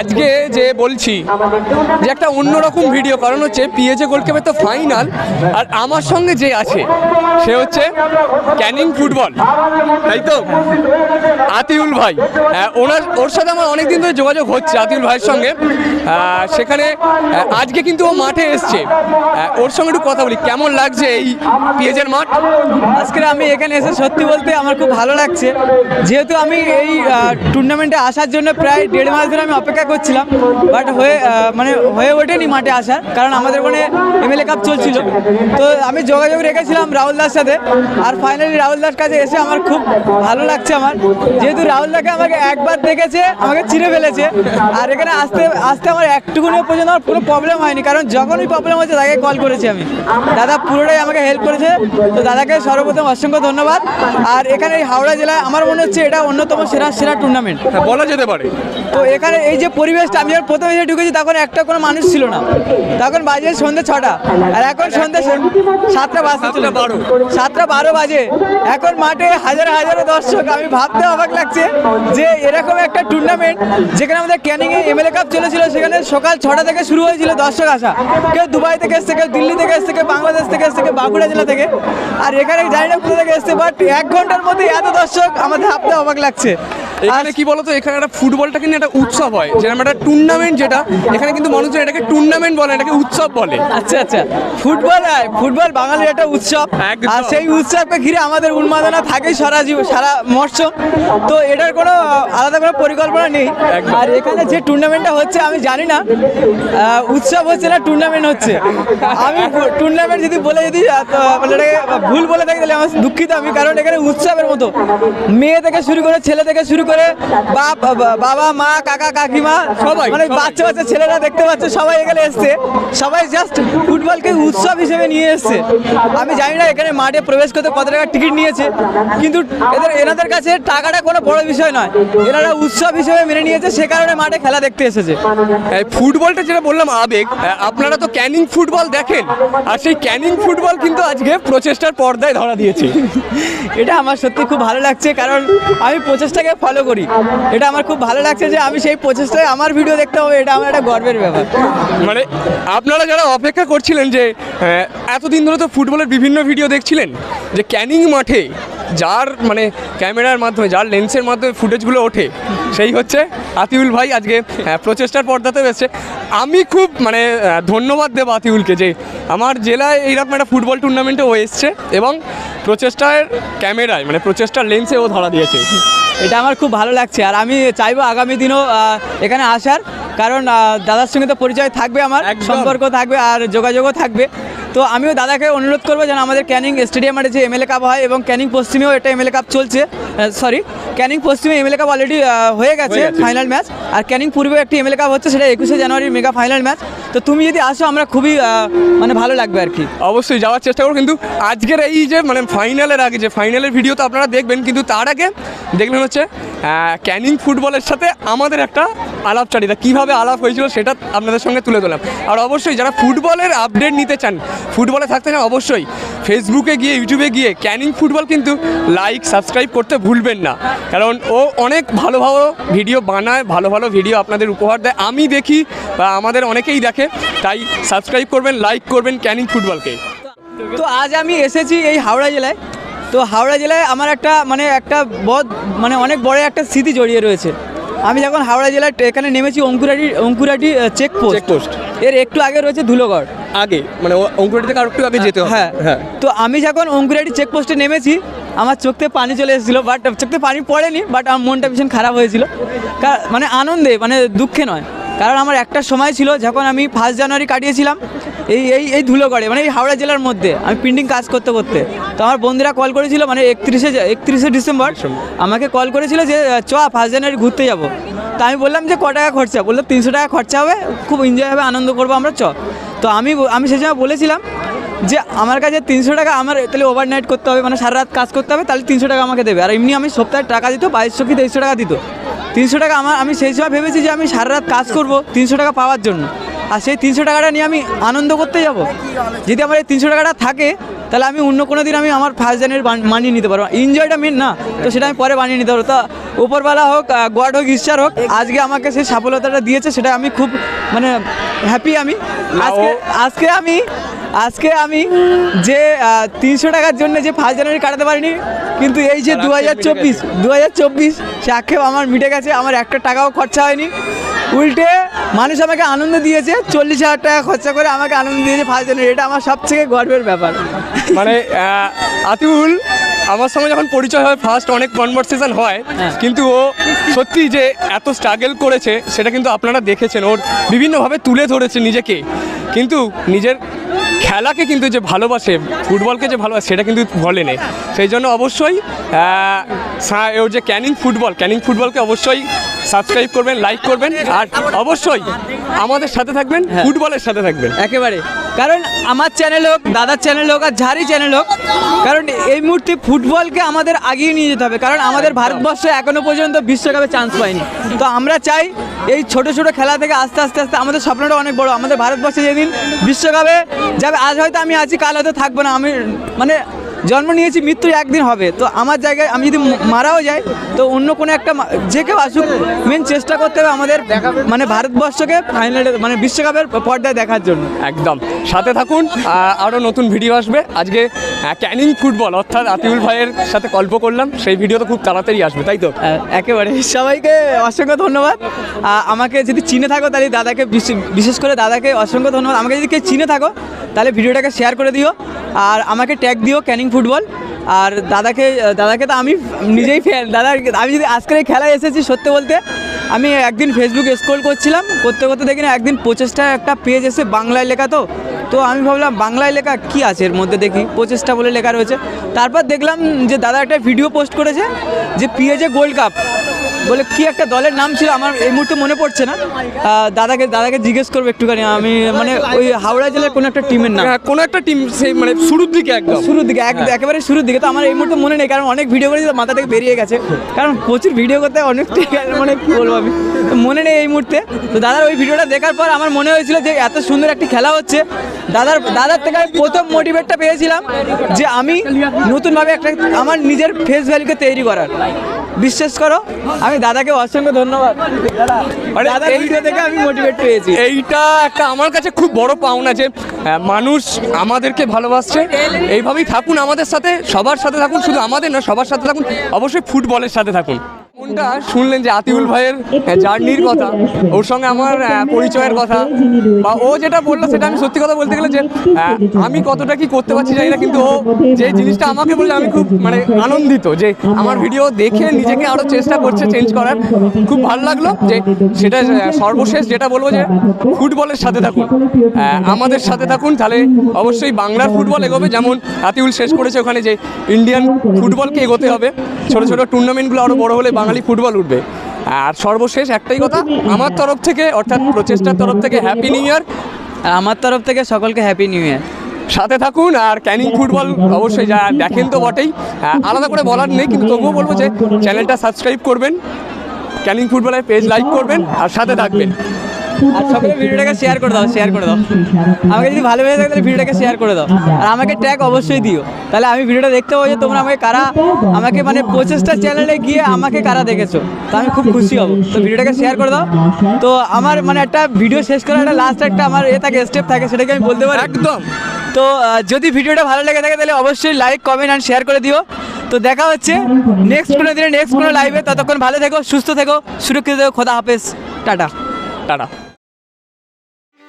আজকে যে বলছি যে একটা অন্যরকম ভিডিও কারণ হচ্ছে পিএজে গোল্ড কাপের তো ফাইনাল আর আমার সঙ্গে যে আছে সে হচ্ছে ক্যানিং ফুটবল তাই তো? আতিউল ভাই। আহ, ওনার ওর সাথে আমার অনেকদিন ধরে যোগাযোগ হচ্ছে আতিউল ভাইয়ের সঙ্গে। সেখানে আজকে কিন্তু ও মাঠে এসছে। ওর সঙ্গে একটু কথা বলি। কেমন লাগছে এই পিএজের মাঠ? আজকে আমি এখানে এসে সত্যি বলতে আমার খুব ভালো লাগছে। যেহেতু আমি এই টুর্নামেন্টে আসার জন্য প্রায় দেড় মাস ধরে আমি অপেক্ষা করছিলাম বাট হয়ে মানে হয়ে ওঠেনি মাঠে আসার কারণ আমাদের ওখানে এমএলএ কাপ চলছিল। তো আমি যোগাযোগ রেখেছিলাম রাহুল দার সাথে আর ফাইনালি রাহুল দার কাছে এসে আমার খুব ভালো লাগছে আমার। যেহেতু রাহুল দাকে আমাকে একবার দেখেছে আমাকে চিনে ফেলেছে আর এখানে আসতে আসতে আমার একটুকুনি পর্যন্ত আমার কোনো প্রবলেম হয়নি কারণ যখনই প্রবলেম হয়েছে তাকে কল করেছি আমি। দাদা পুরোটাই আমাকে হেল্প করেছে তো দাদাকে সর্বপ্রথম অসংখ্য ধন্যবাদ। আর এখানে এই হাওড়া জেলায় আমার মনে হচ্ছে এটা অন্যতম সেরা সেরা টুর্নামেন্ট হ্যাঁ, বলা যেতে পারে। তো এখানে এই যে পরিবেশটা আমি যখন প্রথমে এসে ঢুকেছি তখন একটা কোনো মানুষ ছিল না। তখন বাজে সন্ধ্যে ছটা। আর এখন সন্ধ্যে সাতটা বাজতে বারো। সাতটা বারো বাজে। এখন মাঠে হাজার হাজারো দর্শক। আমি ভাবতে অবাক লাগছে যে এরকম একটা টুর্নামেন্ট যেখানে আমাদের ক্যানিংয়ে এমএলএ কাপ চলেছিল সেখানে সকাল ছটা থেকে শুরু হয়েছিল দর্শক আসা। কেউ দুবাই থেকে এসছে কেউ দিল্লি থেকে এসছে কেউ বাংলাদেশ থেকে এসছে কেউ বাঁকুড়া জেলা থেকে। আর এখানে জানি না কোথা থেকে এসছে বাট এক ঘণ্টার মধ্যে এত দর্শক আমাদের ভাবতে অবাক লাগছে। এখানে কি বলতো? এখানে একটা ফুটবলটা কিন্তু একটা উৎসব হয়। যেরকম একটা টুর্নামেন্ট যেটা এখানে কিন্তু মানুষজন এটাকে টুর্নামেন্ট বলে এটাকে উৎসব বলে। আচ্ছা আচ্ছা। ফুটবল ফুটবল বাঙালির একটা উৎসব। আর সেই উৎসবকে ঘিরে আমাদের উন্মাদনা থাকে সারা জীব সারা মরশুম তো এটার কোনো আলাদা কোনো পরিকল্পনা নেই। আর এখানে যে টুর্নামেন্টটা হচ্ছে আমি জানি না। উৎসব হচ্ছে না টুর্নামেন্ট হচ্ছে। আমি টুর্নামেন্ট যদি বলে যদি এটাকে ভুল বলে থাকি তাহলে আমার দুঃখিত আমি। কারণ এখানে উৎসবের মতো। মেয়ে থেকে শুরু করে ছেলে থেকে শুরু করে বাপ বা- বাবা মা কাকা কাকিমা সবাই, মানে বাচ্চা বাচ্চা ছেলেরা দেখতে পাচ্ছে সবাই এখানে এসছে। সবাই জাস্ট ফুটবলকে উৎসব হিসেবে নিয়ে এসছে। আমি জানি না এখানে মাঠে প্রবেশ করতে কত টাকা টিকিট নিয়েছে কিন্তু এদের এনাদের কাছে টাকাটা কোনো বড় বিষয় নয়। এনারা উৎসব হিসেবে মেনে নিয়েছে সে কারণে মাঠে খেলা দেখতে এসেছে। ফুটবলটা যেটা বললাম আবেগ আপনারা তো ক্যানিং ফুটবল দেখেন আর সেই ক্যানিং ফুটবল কিন্তু আজকে প্রচেষ্টার পর্দায় ধরা দিয়েছে। এটা আমার সত্যি খুব ভালো লাগছে কারণ আমি প্রচেষ্টাকে ফলো করি। এটা আমার খুব ভালো লাগছে যে আমি সেই প্রচেষ্টায় আমার ভিডিও দেখতে হবে, এটা আমার একটা গর্বের ব্যাপার। মানে আপনারা যারা অপেক্ষা করছিলেন যে এতদিন ধরে তো ফুটবলের বিভিন্ন ভিডিও দেখছিলেন, যে ক্যানিং মাঠে যার মানে ক্যামেরার মাধ্যমে, যার লেন্সের মাধ্যমে ফুটেজগুলো ওঠে, সেই হচ্ছে আতিউল ভাই আজকে প্রচেষ্টার পর্দাতে এসেছে। আমি খুব মানে ধন্যবাদ দেবো আতিউলকে যে আমার জেলায় এইরকম একটা ফুটবল টুর্নামেন্টে ও এসছে এবং প্রচেষ্টার ক্যামেরায় মানে প্রচেষ্টার লেন্সে ও ধরা দিয়েছে। এটা আমার খুব ভালো লাগছে আর আমি চাইব আগামী দিনও এখানে আসার। কারণ দাদার সঙ্গে তো পরিচয় থাকবে আমার সম্পর্ক থাকবে আর যোগাযোগও থাকবে। তো আমিও দাদাকে অনুরোধ করব যেন আমাদের ক্যানিং স্টেডিয়ামের যে এমএলএ কাপ হয় এবং ক্যানিং পশ্চিমেও এটা এমএলএ কাপ চলছে সরি ক্যানিং পশ্চিমে এমএলএ কাপ অলরেডি হয়ে গেছে। ফাইনাল ম্যাচ আর ক্যানিং পূর্বে একটি এমএলএ কাপ হচ্ছে, সেটা একুশে জানুয়ারির মেগা ফাইনাল ম্যাচ তো তুমি যদি আসো, আমরা খুবই মানে ভালো লাগবে আর কি। অবশ্যই যাওয়ার চেষ্টা করো কিন্তু আজকের এই যে মানে ফাইনালের আগে যে ফাইনালের ভিডিও তো আপনারা দেখবেন, কিন্তু তার আগে দেখবেন হচ্ছে ক্যানিং ফুটবলের সাথে আমাদের একটা আলাপচারিতা, কীভাবে আলাপ হয়েছিল সেটা আপনাদের সঙ্গে তুলে ধরলাম। আর অবশ্যই যারা ফুটবলের আপডেট নিতে চান, ফুটবলে থাকতে চান, অবশ্যই ফেসবুকে গিয়ে, ইউটিউবে গিয়ে ক্যানিং ফুটবল কিন্তু লাইক সাবস্ক্রাইব করতে ভুলবেন না। কারণ ও অনেক ভালো ভালো ভিডিও বানায়, ভালো ভালো ভিডিও আপনাদের উপহার দেয়। আমি দেখি, বা আমাদের অনেকেই দেখে, তাই সাবস্ক্রাইব করবেন লাইক করবেন ক্যানিং ফুটবলকে। তো আজ আমি এসেছি এই হাওড়া জেলায়। তো হাওড়া জেলায় আমার একটা মানে একটা বদ মানে অনেক বড় একটা স্মৃতি জড়িয়ে রয়েছে। আমি যখন হাওড়া জেলার এখানে নেমেছি অঙ্কুরাটি অঙ্কুরাটি চেকপোস্ট চেকপোস্ট এর একটু আগে রয়েছে ধুলোগড় আগে মানে অঙ্কুরাটি থেকে আরেকটু আগে যেতে হ্যাঁ হ্যাঁ। তো আমি যখন অঙ্কুরাটি চেকপোস্টে নেমেছি আমার চোখতে পানি চলে এসেছিল বাট চোখতে পানি পড়েনি বাট আমার মনটা ভীষণ খারাপ হয়েছিল। মানে আনন্দে মানে দুঃখে নয়। কারণ আমার একটা সময় ছিল যখন আমি ফার্স্ট জানুয়ারি কাটিয়েছিলাম। এই এই এই ধুলোগড়ে মানে এই হাওড়া জেলার মধ্যে আমি প্রিন্টিং কাজ করতে করতে। তো আমার বন্ধুরা কল করেছিল মানে একত্রিশে একত্রিশে ডিসেম্বর আমাকে কল করেছিল যে চ ফার্স্ট জানুয়ারি ঘুরতে যাব। তা আমি বললাম যে ক টাকা খরচা? বলল তিনশো টাকা খরচা হবে খুব এনজয় হবে আনন্দ করব আমরা চ। তো আমি আমি সেই সময় বলেছিলাম যে আমার কাছে তিনশো টাকা আমার তাহলে ওভারনাইট করতে হবে মানে সারা রাত কাজ করতে হবে তাহলে তিনশো টাকা আমাকে দেবে। আর এমনি আমি সপ্তাহে টাকা দিত বাইশশো কি তেইশশো টাকা দিত। তিনশো টাকা আমার আমি সেই সময় ভেবেছি যে আমি সারা রাত কাজ করব তিনশো টাকা পাওয়ার জন্য। আর সেই তিনশো টাকাটা নিয়ে আমি আনন্দ করতে যাব। যদি আমার এই তিনশো টাকাটা থাকে তাহলে আমি অন্য কোনো দিন আমি আমার ফার্স্ট জানুয়ারি মানিয়ে নিতে পারব। এনজয়টা মেন না তো সেটা আমি পরে বানিয়ে নিতে পারব। তা উপরবেলা হোক গড হোক ঈশ্বর হোক আজকে আমাকে সেই সফলতাটা দিয়েছে সেটা আমি খুব মানে হ্যাপি আমি। আজকে আজকে আমি আজকে আমি যে তিনশো টাকার জন্য যে ফার্স্ট জানুয়ারি কাটাতে পারিনি কিন্তু এই যে দু হাজার চব্বিশ দু হাজার চব্বিশ সে আক্ষেপ আমার মিটে গেছে আমার একটা টাকাও খরচা হয়নি। উল্টে মানুষ আমাকে আনন্দ দিয়েছে চল্লিশ হাজার টাকা খরচা করে আমাকে আনন্দ দিয়েছে ফার্স্ট জানুয়ারি। এটা আমার সব থেকে গর্বের ব্যাপার। মানে আতিউল আমার সঙ্গে যখন পরিচয় হয় ফার্স্ট অনেক কনভারসেশন হয় হ্যাঁ। কিন্তু ও সত্যি যে এত স্ট্রাগল করেছে সেটা কিন্তু আপনারা দেখেছেন। ওর বিভিন্নভাবে তুলে ধরেছে নিজেকে। কিন্তু নিজের খেলাকে কিন্তু যে ভালোবাসে, ফুটবলকে যে ভালোবাসে, সেটা কিন্তু বলে নেই সেই জন্য অবশ্যই ওর যে ক্যানিং ফুটবল। ক্যানিং ফুটবলকে অবশ্যই সাবস্ক্রাইব করবেন লাইক করবেন আর অবশ্যই আমাদের সাথে থাকবেন ফুটবলের সাথে থাকবেন। একেবারে। কারণ আমার চ্যানেল হোক দাদার চ্যানেল হোক আর যারই চ্যানেল হোক কারণ এই মুহূর্তে ফুটবলকে আমাদের আগিয়ে নিয়ে যেতে হবে। কারণ আমাদের ভারতবর্ষ এখনও পর্যন্ত বিশ্বকাপে চান্স পায়নি। তো আমরা চাই এই ছোট ছোট খেলা থেকে আস্তে আস্তে আস্তে আমাদের স্বপ্নটা অনেক বড়। আমাদের ভারতবর্ষে যেদিন বিশ্বকাপে যাবে আজ হয়তো আমি আছি কাল হয়তো থাকব না। আমি মানে জন্ম নিয়েছি মৃত্যু একদিন হবে। তো আমার জায়গায় আমি যদি মারাও যাই তো অন্য কোনো একটা যে কেউ আসুক মেন চেষ্টা করতে হবে আমাদের মানে ভারতবর্ষকে ফাইনালে মানে বিশ্বকাপের পর্দায় দেখার জন্য। একদম। সাথে থাকুন আরও নতুন ভিডিও আসবে। আজকে ক্যানিং ফুটবল অর্থাৎ আতিউল ভাইয়ের সাথে গল্প করলাম। সেই ভিডিও তো খুব তাড়াতাড়ি আসবে তাই তো? একেবারে। সবাইকে অসংখ্য ধন্যবাদ। আমাকে যদি চিনে থাকো তাহলে দাদাকে বিশেষ করে দাদাকে অসংখ্য ধন্যবাদ। আমাকে যদি কেউ চিনে থাকো তাহলে ভিডিওটাকে শেয়ার করে দিও আর আমাকে ট্যাগ দিও ক্যানিং ফুটবল। আর দাদাকে দাদাকে তো আমি নিজেই ফ্যান দাদা, আমি যদি আজকের এই খেলায় এসেছি সত্যি বলতে, আমি একদিন ফেসবুক স্ক্রোল করছিলাম, করতে করতে দেখি না, একদিন প্রচেষ্টা একটা পেজ এসে বাংলায় লেখা তো। তো আমি ভাবলাম বাংলায় লেখা কি আছে এর মধ্যে দেখি প্রচেষ্টা বলে লেখা রয়েছে। তারপর দেখলাম যে দাদা একটা ভিডিও পোস্ট করেছে, যে পিএজে গোল্ড কাপ বলে কি একটা দলের নাম ছিল? আমার এই মুহূর্তে মনে পড়ছে না। দাদাকে দাদাকে জিজ্ঞেস করব একটুখানি। আমি মানে ওই হাওড়া জেলার কোনো একটা টিমের নাম। হ্যাঁ, কোনো একটা টিম সেই মানে শুরুর দিকে একদম। শুরুর দিকে এক- একেবারে শুরুর দিকে। তো আমার এই মুহূর্তে মনে নেই কারণ অনেক ভিডিও করেছি মাথা থেকে বেরিয়ে গেছে। কারণ প্রচুর ভিডিও করতে অনেক মানে কি বলব আমি? মনে নেই এই মুহূর্তে। তো দাদার ওই ভিডিওটা দেখার পর আমার মনে হয়েছিল যে এত সুন্দর একটি খেলা হচ্ছে। দাদার দাদার থেকে আমি প্রথম মোটিভেটটা পেয়েছিলাম যে আমি নতুনভাবে একটা আমার নিজের ফেস ভ্যালুকে তৈরি করার। বিশ্বাস করো আমি দাদাকে অসংখ্য ধন্যবাদ। মানে দাদার এই- ভিডিও দেখে আমি মোটিভেট পেয়েছি। এইটা একটা আমার কাছে খুব বড় পাওনা যে মানুষ আমাদেরকে ভালোবাসছে। এইভাবেই থাকুন আমাদের সাথে সবার সাথে থাকুন শুধু আমাদের না সবার সাথে থাকুন অবশ্যই ফুটবলের সাথে থাকুন। কোনটা শুনলেন যে আতিউল ভাইয়ের জার্নির কথা ওর সঙ্গে আমার পরিচয়ের কথা বা ও যেটা বলল সেটা আমি সত্যি কথা বলতে গেলে যে আমি কতটা কি করতে পারছি জানি না কিন্তু ও যে জিনিসটা আমাকে বললে আমি খুব মানে আনন্দিত যে আমার ভিডিও দেখে নিজেকে আরও চেষ্টা করছে চেঞ্জ করার। খুব ভালো লাগল যে সেটা সর্বশেষ যেটা বলব যে ফুটবলের সাথে থাকুন। আমাদের সাথে থাকুন তাহলে অবশ্যই বাংলার ফুটবল এগোবে যেমন আতিউল শেষ করেছে ওখানে যে ইন্ডিয়ান ফুটবলকে এগোতে হবে। ছোট ছোট টুর্নামেন্টগুলো আরও বড় হলে বাঙালি ফুটবল উঠবে। আর সর্বশেষ একটাই কথা আমার তরফ থেকে অর্থাৎ প্রচেষ্টার তরফ থেকে হ্যাপি নিউ ইয়ার আর আমার তরফ থেকে সকলকে হ্যাপি নিউ ইয়ার সাথে থাকুন আর ক্যানিং ফুটবল অবশ্যই যা দেখেন তো বটেই। আলাদা করে বলার নেই কিন্তু তবুও বলব যে চ্যানেলটা সাবস্ক্রাইব করবেন ক্যানিং ফুটবলের পেজ লাইক করবেন আর সাথে থাকবেন। আর সকলে ভিডিওটাকে শেয়ার করে দাও শেয়ার করে দাও। আমাকে যদি ভালো লেগে থাকে তাহলে ভিডিওটাকে শেয়ার করে দাও। আর আমাকে ট্যাগ অবশ্যই দিও। তাহলে আমি ভিডিওটা দেখতে পাবো যে তোমরা আমাকে কারা আমাকে মানে প্রচেষ্টা চ্যানেলে গিয়ে আমাকে কারা দেখেছ। তো আমি খুব খুশি হব। তো ভিডিওটাকে শেয়ার করে দাও। তো আমার মানে একটা ভিডিও শেষ করার একটা লাস্ট একটা আমার এ থাকে স্টেপ থাকে সেটাকে আমি বলতে পারি। একদম। তো যদি ভিডিওটা ভালো লেগে থাকে তাহলে অবশ্যই লাইক কমেন্ট অ্যান্ড শেয়ার করে দিও। তো দেখা হচ্ছে নেক্সট কোনো দিনে নেক্সট কোনো লাইভে ততক্ষণ ভালো থেকো সুস্থ থেকো সুরক্ষিত থেকো। খোদা হাফেজ। টাটা। টাটা।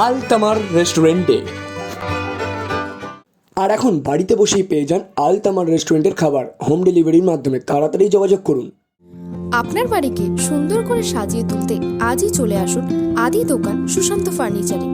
আল তামার রেস্টুরেন্টে। আর এখন বাড়িতে বসেই পেয়ে যান আল তামার রেস্টুরেন্টের খাবার। হোম ডেলিভারির মাধ্যমে তাড়াতাড়ি যোগাযোগ করুন। আপনার বাড়িকে সুন্দর করে সাজিয়ে তুলতে আজই চলে আসুন আদি দোকান সুশান্ত ফার্নিচারে।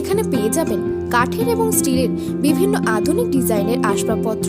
এখানে পেয়ে যাবেন কাঠের এবং স্টিলের বিভিন্ন আধুনিক ডিজাইনের আসবাবপত্র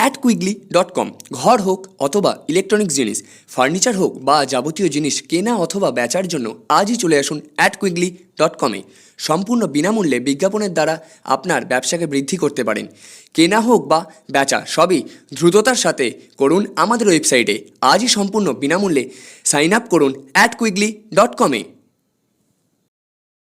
অ্যাট কুইকলি ডট কম ঘর হোক অথবা ইলেকট্রনিক্স জিনিস ফার্নিচার হোক বা যাবতীয় জিনিস কেনা অথবা বেচার জন্য আজই চলে আসুন অ্যাট কুইকলি ডট কমে সম্পূর্ণ বিনামূল্যে বিজ্ঞাপনের দ্বারা আপনার ব্যবসাকে বৃদ্ধি করতে পারেন। কেনা হোক বা বেচা সবই দ্রুততার সাথে করুন আমাদের ওয়েবসাইটে আজই সম্পূর্ণ বিনামূল্যে সাইন আপ করুন অ্যাট কুইকলি ডট কমে